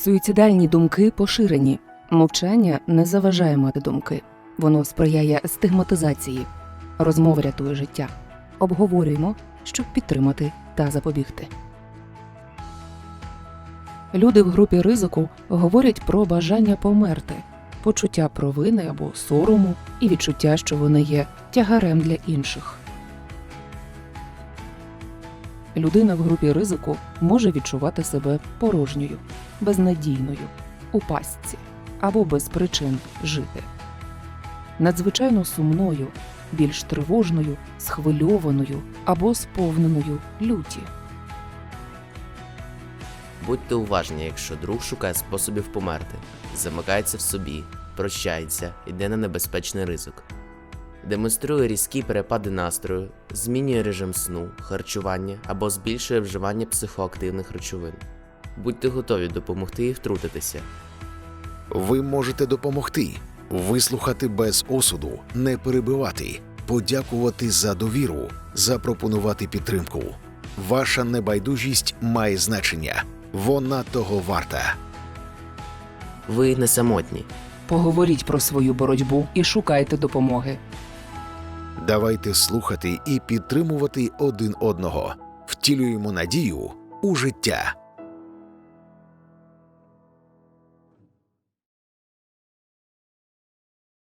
Суїцидальні думки поширені. Мовчання не заважає мати думки. Воно сприяє стигматизації. Розмова рятує життя. Обговорюємо, щоб підтримати та запобігти. Люди в групі ризику говорять про бажання померти, почуття провини або сорому і відчуття, що вони є тягарем для інших. Людина в групі ризику може відчувати себе порожньою, безнадійною, у пастці або без причин жити. Надзвичайно сумною, більш тривожною, схвильованою або сповненою люті. Будьте уважні, якщо друг шукає способів померти, замикається в собі, прощається, йде на небезпечний ризик. Демонструє різкі перепади настрою, змінює режим сну, харчування або збільшує вживання психоактивних речовин. Будьте готові допомогти і втрутитися. Ви можете допомогти, вислухати без осуду, не перебивати, подякувати за довіру, запропонувати підтримку. Ваша небайдужість має значення. Вона того варта. Ви не самотні. Поговоріть про свою боротьбу і шукайте допомоги. Давайте слухати і підтримувати один одного. Втілюємо надію у життя.